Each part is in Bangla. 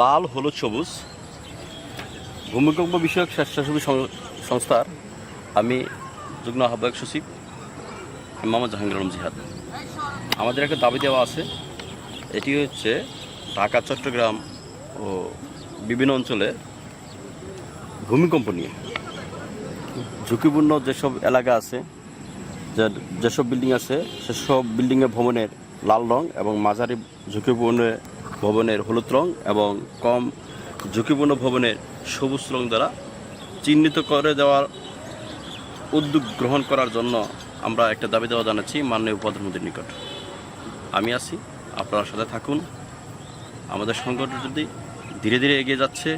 লাল, হলুদ, সবুজ। ভূমিকম্প বিষয়ক স্বেচ্ছাসেবী সংস্থার আমি যুগ্ম আহ্বায়ক সচিব মোহাম্মদ জাহাঙ্গীর আলম জিহাদ। আমাদের একটা দাবি দেওয়া আছে, এটি হচ্ছে ঢাকা, চট্টগ্রাম ও বিভিন্ন অঞ্চলে ভূমিকম্প নিয়ে। ঝুঁকিপূর্ণ যেসব এলাকা আছে যেসব বিল্ডিং আছে, সেসব বিল্ডিংয়ের ভবনের লাল রং এবং মাঝারি ঝুঁকিপূর্ণ ভবনের হলুদ রং এবং কম ঝুঁকিপূর্ণ ভবনের সবুজ রং দ্বারা চিহ্নিত করে দেওয়ার উদ্যোগ গ্রহণ করার জন্য আমরা একটা দাবি দেওয়া জানাচ্ছি মাননীয় প্রধানমন্ত্রীর নিকট। আমি আছি আপনার সাথে থাকুন। আমাদের সংগঠন যদি ধীরে ধীরে এগিয়ে যাচ্ছে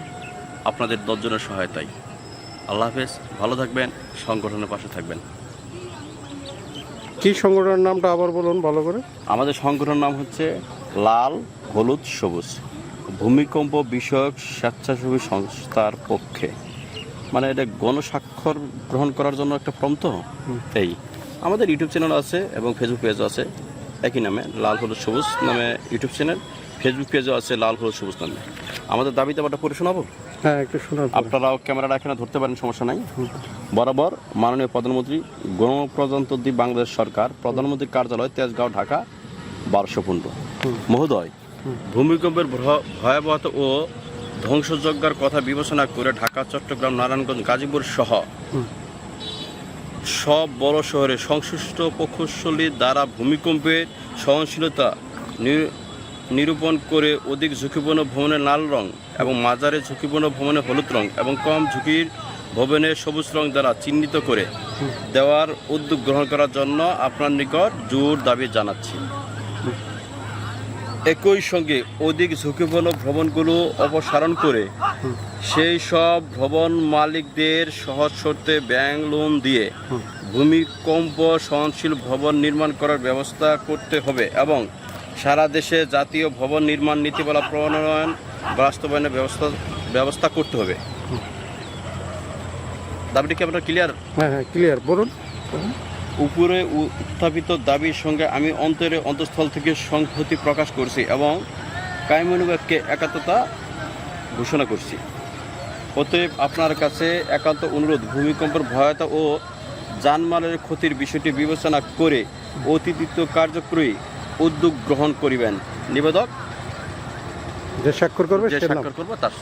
আপনাদের দশজনের সহায়তায়। আল্লাহ হাফেজ ভালো থাকবেন সংগঠনের পাশে থাকবেন। কি সংগঠনের নামটা আবার বলুন ভালো করে। আমাদের সংগঠনের নাম হচ্ছে লাল হলুদ সবুজ। ভূমিকম্প বিষয়ক স্বেচ্ছাসেবী সংস্থার পক্ষে। মানে এটা গণস্বাক্ষর গ্রহণ করার জন্য একটা ফর্ম তো? এই। আমাদের ইউটিউব চ্যানেল আছে এবং ফেসবুক পেজও আছে একই নামে লাল হলুদ সবুজ নামে ইউটিউব চ্যানেল। ফেসবুক পেজও আছে লাল হলুদ সবুজ নামে। আমাদের দাবি দাবাটা পড়ে শোনাবো? হ্যাঁ একটু পরে। আপনারাও ক্যামেরাটা এখানে ধরতে পারেন সমস্যা নাই। বরাবর মাননীয় প্রধানমন্ত্রী গণপ্রজাতন্ত্রী বাংলাদেশ সরকার প্রধানমন্ত্রীর কার্যালয় তেজগাঁও ঢাকা বারোশো পনেরো। মহোদয়। ভূমিকম্পের ভয়- ভয়াবহতা ও ধ্বংসযজ্ঞার কথা বিবেচনা করে ঢাকা, চট্টগ্রাম, নারায়ণগঞ্জ, গাজীপুর সহ সব বড় শহরে সংশ্লিষ্ট প্রকৌশলী দ্বারা ভূমিকম্পের সহনশীলতা নিরূপণ করে অধিক ঝুঁকিপূর্ণ ভবনের লাল রং এবং মাঝারে ঝুঁকিপূর্ণ ভবনে হলুদ রং এবং কম ঝুঁকির ভবনের সবুজ রং দ্বারা চিহ্নিত করে দেওয়ার উদ্যোগ গ্রহণ করার জন্য আপনার নিকট জোর দাবি জানাচ্ছি। একই সঙ্গে অধিক ঝুঁকিপূর্ণ ভবনগুলো অপসারণ করে সেই সব ভবন মালিকদের সহজ শর্তে ব্যাংক লোন দিয়ে ভূমিকম্প সহনশীল ভবন নির্মাণ করার ব্যবস্থা করতে হবে এবং সারা দেশে জাতীয় ভবন নির্মাণ নীতিমালা প্রণয়ন বাস্তবায়নের ব্যবস্থা ব্যবস্থা করতে হবে। দাবিটি কি আপনার ক্লিয়ার হ্যাঁ হ্যাঁ ক্লিয়ার বলুন। উপরে উত্থাপিত দাবির সঙ্গে আমি অন্তরে অন্তঃস্থল থেকে সংহতি প্রকাশ করছি এবং কায়মনুবাদকে একাত্মতা ঘোষণা করছি। অতএব আপনার কাছে একান্ত অনুরোধ ভূমিকম্পের ভয়তা ও জানমালের ক্ষতির বিষয়টি বিবেচনা করে অতিরিক্ত কার্যক্রমী উদ্যোগ গ্রহণ করিবেন। নিবেদক? যে স্বাক্ষর করবে স্বাক্ষর করব তার